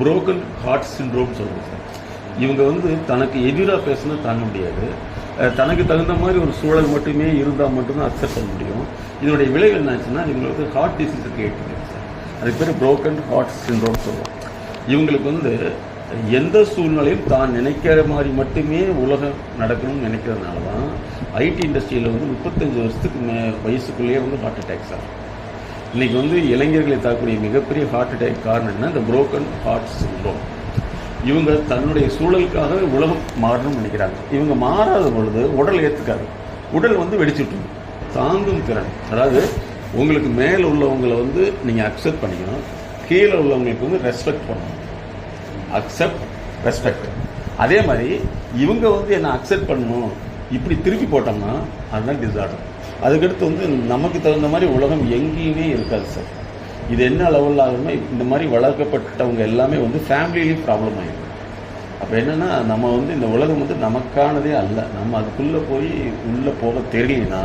Broken heart syndrome சொல்கிறோம் sir. இவங்க வந்து தனக்கு எதிராக பேசினா தாங்க முடியாது. தனக்கு தகுந்த மாதிரி ஒரு சூழல் மட்டுமே இருந்தால் மட்டும்தான் அக்செப்ட் பண்ண முடியும். இதனுடைய விளைவு என்னாச்சுன்னா இவங்களுக்கு ஹார்ட் டிசீஸ் கிரியேட் சார். அதுக்கு பேர் புரோக்கன் ஹார்ட் சிண்ட்ரோம் சொல்லுவோம் இவங்களுக்கு வந்து எந்த சூழ்நிலையும் தான் நினைக்கிற மாதிரி மட்டுமே உலகம் நடக்கணும்னு நினைக்கிறதுனால தான் ஐடி இண்டஸ்ட்ரியில் வந்து முப்பத்தஞ்சு வருஷத்துக்கு மே வயசுக்குள்ளேயே வந்து ஹார்ட் அட்டாக் சார். இன்னைக்கு வந்து இளைஞர்களை தாக்கக்கூடிய மிகப்பெரிய ஹார்ட் அட்டாக் காரணம் என்ன இந்த புரோக்கன் ஹார்ட் சிண்ட்ரோம் இவங்க தன்னுடைய சூழலுக்காக உலகம் மாறணும்னு நினைக்கிறாங்க. இவங்க மாறாத பொழுது உடல் ஏற்றுக்காது உடல் வந்து வெடிச்சுட்டு தாங்கும் திறன். அதாவது உங்களுக்கு மேலே உள்ளவங்களை வந்து நீங்கள் அக்செப்ட் பண்ணிக்கணும். கீழே உள்ளவங்களுக்கு வந்து ரெஸ்பெக்ட் பண்ணணும். அக்செப்ட் ரெஸ்பெக்ட் அதே மாதிரி இவங்க வந்து என்னை அக்செப்ட் பண்ணணும்? இப்படி திருப்பி போட்டோம்னா அதுதான் டிசார்டர் அதுக்கடுத்து வந்து நமக்கு தகுந்த மாதிரி உலகம் எங்கேயுமே இருக்காது சார் இது என்ன லெவலில் ஆகுதுன்னா இந்த மாதிரி வளர்க்கப்பட்டவங்க எல்லாமே வந்து ஃபேமிலியிலையும் ப்ராப்ளம் ஆகிடும் அப்போ என்னென்னா நம்ம வந்து இந்த உலகம் வந்து நமக்கானதே அல்ல. நம்ம அதுக்குள்ளே போய் உள்ளே போக தெரியலனா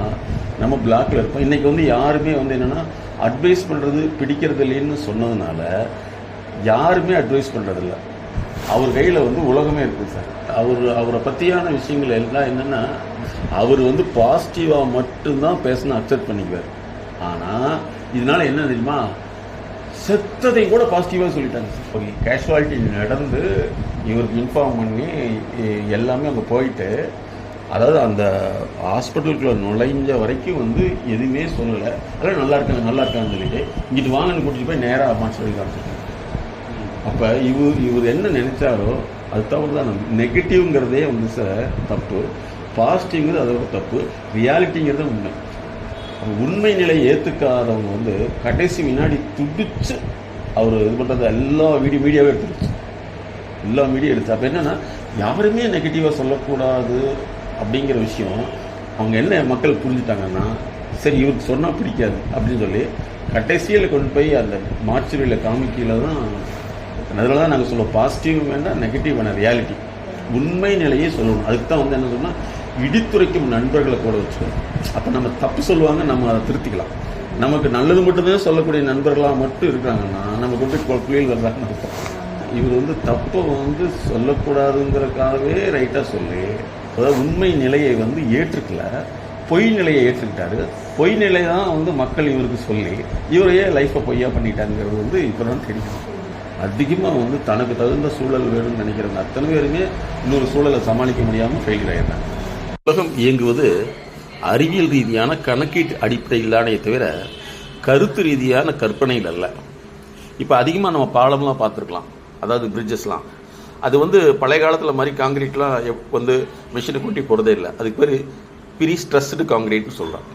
நம்ம பிளாக்கில் இருப்போம். இன்றைக்கி வந்து யாருமே வந்து என்னென்னா அட்வைஸ் பண்ணுறது பிடிக்கிறது இல்லைன்னு சொன்னதுனால யாருமே அட்வைஸ் பண்ணுறதில்ல அவர் கையில் வந்து உலகமே இருக்குது சார். அவர் அவரை பற்றியான விஷயங்கள் எல்லாம் என்னென்னா அவர் வந்து பாசிட்டிவாக மட்டும்தான் பேசணும் அக்செப்ட் பண்ணிக்குவார். ஆனால் இதனால என்ன தெரியுமா? செத்ததை கூட பாசிட்டிவாக சொல்லிட்டாங்க சார். ஒரு கேஷுவாலிட்டி நடந்து இவருக்கு இன்ஃபார்ம் பண்ணி எல்லாமே அங்கே போயிட்டு அதாவது அந்த ஹாஸ்பிட்டலுக்குள்ள நுழைஞ்ச வரைக்கும் வந்து எதுவுமே சொல்லலை. அதெல்லாம் நல்லா இருக்காங்க நல்லா இருக்காங்கன்னு சொல்லிட்டு இங்கிட்டு வாங்கன்னு கூட்டிட்டு போய் நேராக அம்மான்னு சொல்லி காமிச்சிருக்காங்க. அப்போ இவர் இவர் என்ன நினைச்சாரோ அது தவறு தான் நெகட்டிவ்ங்கிறதே வந்து சார் தப்பு பாசிட்டிவ்ங்கிறது அதோட தப்பு ரியாலிட்டிங்கிறது உண்மை. உண்மை நிலையை ஏற்றுக்காதவங்க வந்து கடைசி வினாடி துடிச்சு அவர் இது பண்ணுறது எல்லா வீடியோ மீடியாவே எடுத்துருச்சு. எல்லா மீடியா எடுத்து. அப்போ என்னென்னா யாருமே நெகட்டிவாக சொல்லக்கூடாது அப்படிங்கிற விஷயம் அவங்க என்ன மக்கள் புரிஞ்சுட்டாங்கன்னா சரி இவருக்கு சொன்னால் பிடிக்காது அப்படின்னு சொல்லி கடைசியில் கொண்டு போய் அந்த மார்ச்சுரியில் காமிக்கையில் தான் அதில் தான் நாங்கள் சொல்லுவோம் பாசிட்டிவ் வேண்டாம் நெகட்டிவ் வேணாம் ரியாலிட்டி உண்மை நிலையே சொல்லணும். அதுக்கு தான் வந்து என்ன சொன்னால் இடித்துரைக்கும் நண்பர்களை கூட வச்சுக்கணும். அப்போ நம்ம தப்பு சொல்லுவாங்க நம்ம அதை திருத்திக்கலாம். நமக்கு நல்லது மட்டும்தான் சொல்லக்கூடிய நண்பர்களாக மட்டும் இருக்காங்கன்னா நம்ம கொண்டு போய் வர்றாங்கன்னு அர்த்தம் இவர் வந்து தப்பை வந்து சொல்லக்கூடாதுங்கிறதுக்காகவே ரைட்டாக சொல்லி அதாவது உண்மை நிலையை வந்து ஏற்றுக்கல பொய் நிலையை ஏற்றுக்கிட்டாரு. பொய் நிலை தான் வந்து மக்கள் இவருக்கு சொல்லி இவரையே லைஃப்பை பொய்யா பண்ணிட்டாங்கிறது வந்து இப்போ தான் தெரியும். அதிகமாக வந்து தனக்கு தகுந்த சூழல் வேணும்னு நினைக்கிறவங்க அத்தனை பேருமே இன்னொரு சூழலை சமாளிக்க முடியாமல் ஃபெயிலியர் ஆகிடுறாங்க உலகம் இயங்குவது அறிவியல் ரீதியான கணக்கீட்டு அடிப்படையிலானே தவிர கருத்து ரீதியான கற்பனையில் அல்ல. இப்போ அதிகமாக நம்ம பாலம்லாம் பார்த்துருக்கலாம். அதாவது பிரிட்ஜஸ்லாம் அது வந்து பழைய காலத்தில் மாதிரி காங்கிரீட்லாம் எப்- வந்து மிஷினை கொட்டி போகிறதே இல்லை. அதுக்கு பேர் ப்ரீ ஸ்ட்ரெஸ்டு காங்கிரீட்னு சொல்கிறாங்க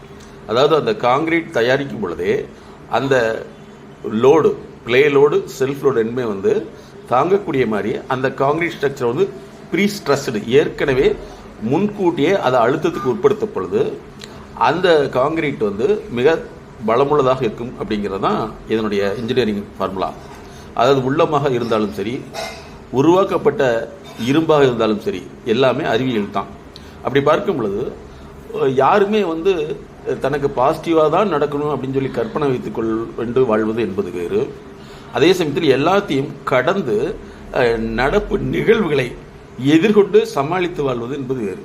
அதாவது அந்த காங்கிரீட் தயாரிக்கும் பொழுதே அந்த load play load self load ரெண்டுமே வந்து தாங்கக்கூடிய மாதிரி அந்த காங்கிரீட் ஸ்ட்ரக்சர் வந்து ப்ரீ ஸ்ட்ரெஸ்டு ஏற்கனவே முன்கூட்டியே அதை அழுத்தத்துக்கு உட்படுத்த பொழுது அந்த காங்கிரீட் வந்து மிக பலமுள்ளதாக இருக்கும் அப்படிங்கிறது தான் இதனுடைய இன்ஜினியரிங் ஃபார்முலா அதாவது உள்ளமாக இருந்தாலும் சரி உருவாக்கப்பட்ட இரும்பாக இருந்தாலும் சரி எல்லாமே அறிவியல் தான். அப்படி பார்க்கும் பொழுது யாருமே வந்து தனக்கு பாசிட்டிவாக தான் நடக்கணும் அப்படின்னு சொல்லி கற்பனை வைத்துக்கொள் என்று வாழ்வது என்பது வேறு. அதே சமயத்தில் எல்லாத்தையும் கடந்து நடப்பு நிகழ்வுகளை எதிர்கொண்டு சமாளித்து வாழ்வது என்பது வேறு.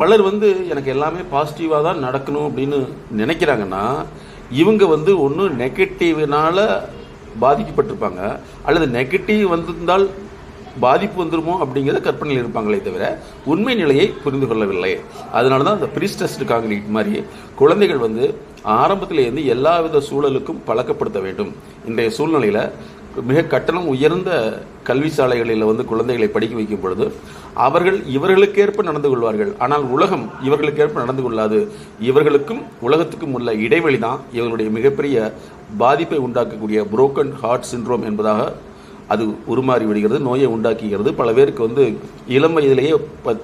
பலர் வந்து எனக்கு எல்லாமே பாசிட்டிவாக தான் நடக்கணும் அப்படின்னு நினைக்கிறாங்கன்னா இவங்க வந்து ஒன்று நெகட்டிவ்னால பாதிக்கப்பட்டிருப்பாங்க. அல்லது நெகட்டிவ் வந்திருந்தால் பாதிப்பு வந்துருமோ அப்படிங்கிறத கற்பனையில் இருப்பாங்களே தவிர உண்மை நிலையை புரிந்து கொள்ளவில்லை. அதனால தான் அந்த ப்ரீஸ்டஸ்ட் காங்கிரீட் மாதிரி குழந்தைகள் வந்து ஆரம்பத்திலேருந்து எல்லாவித சூழலுக்கும் பழக்கப்படுத்த வேண்டும். இன்றைய சூழ்நிலையில் மிக கட்டணம் உயர்ந்த கல்வி சாலைகளில் வந்து குழந்தைகளை படிக்க வைக்கும் பொழுது அவர்கள் இவர்களுக்கேற்ப நடந்து கொள்வார்கள். ஆனால் உலகம் இவர்களுக்கேற்ப நடந்து கொள்ளாது. இவர்களுக்கும் உலகத்துக்கும் உள்ள இடைவெளி தான் இவர்களுடைய மிகப்பெரிய பாதிப்பை உண்டாக்கக்கூடிய புரோக்கன் ஹார்ட் சிண்ட்ரோம் என்பதாக அது உருமாறி விடுகிறது நோயை உண்டாக்குகிறது. பல பேருக்கு வந்து இளம் வயதிலேயே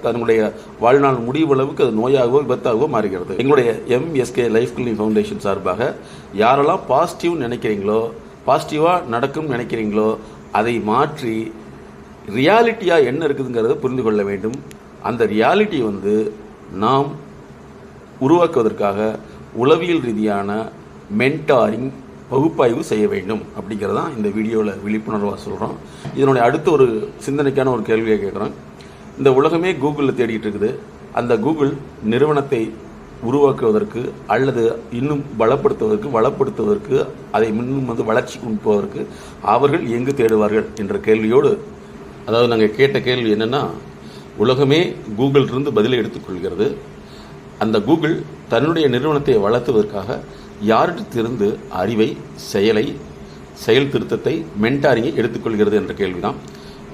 தன்னுடைய வாழ்நாள் முடிவு அளவுக்கு அது நோயாகவோ விபத்தாகவோ மாறுகிறது. எங்களுடைய எம்எஸ்கே லைஃப் கிளினிக் ஃபவுண்டேஷன் சார்பாக யாரெல்லாம் பாசிட்டிவ் நினைக்கிறீங்களோ பாசிட்டிவாக நடக்கும் நினைக்கிறீங்களோ அதை மாற்றி ரியாலிட்டியாக என்ன இருக்குதுங்கிறத புரிந்து கொள்ள வேண்டும். அந்த ரியாலிட்டி வந்து நாம் உருவாக்குவதற்காக உளவியல் ரீதியான மென்டாரிங் பகுப்பாய்வு செய்ய வேண்டும் அப்படிங்கிறது தான் இந்த வீடியோவில் விழிப்புணர்வாக சொல்கிறோம் இதனுடைய அடுத்த ஒரு சிந்தனைக்கான ஒரு கேள்வியை கேட்குறோம் இந்த உலகமே கூகுளில் தேடிட்டு இருக்குது. அந்த கூகுள் நிறுவனத்தை உருவாக்குவதற்கு அல்லது இன்னும் பலப்படுத்துவதற்கு வளப்படுத்துவதற்கு அதை இன்னும் வந்து வளர்ச்சி கொடுப்பதற்கு அவர்கள் எங்கு தேடுவார்கள் என்ற கேள்வியோடு அதாவது நாங்கள் கேட்ட கேள்வி என்னென்னா உலகமே கூகுளிலிருந்து பதிலை எடுத்துக்கொள்கிறது. அந்த கூகுள் தன்னுடைய நிறுவனத்தை வளர்த்துவதற்காக யாரிடத்திலிருந்து அறிவை செயலை செயல் திருத்தத்தை மென்டாரிங்கை எடுத்துக்கொள்கிறது என்ற கேள்விதான்.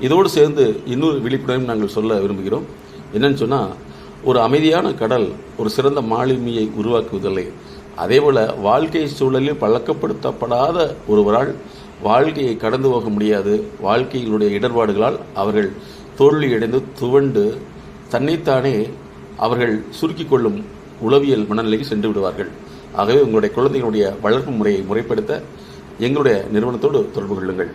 இதோடு சேர்ந்து இன்னொரு விழிப்புணர்வு நாங்கள் சொல்ல விரும்புகிறோம். என்னன்னு சொன்னால் ஒரு அமைதியான கடல் ஒரு சிறந்த மாலுமியை உருவாக்குவதில்லை. அதேபோல் வாழ்க்கை சூழலில் பழக்கப்படுத்தப்படாத ஒருவரால் வாழ்க்கையை கடந்து போக முடியாது. வாழ்க்கையினுடைய இடர்பாடுகளால் அவர்கள் தோல்வியடைந்து துவண்டு தன்னைத்தானே அவர்கள் சுருக்கிக் கொள்ளும் உளவியல் மனநிலைக்கு சென்று விடுவார்கள். ஆகவே உங்களுடைய குழந்தைகளுடைய வளர்ப்பு முறையை முறைப்படுத்த எங்களுடைய நிறுவனத்தோடு தொடர்பு கொள்ளுங்கள்.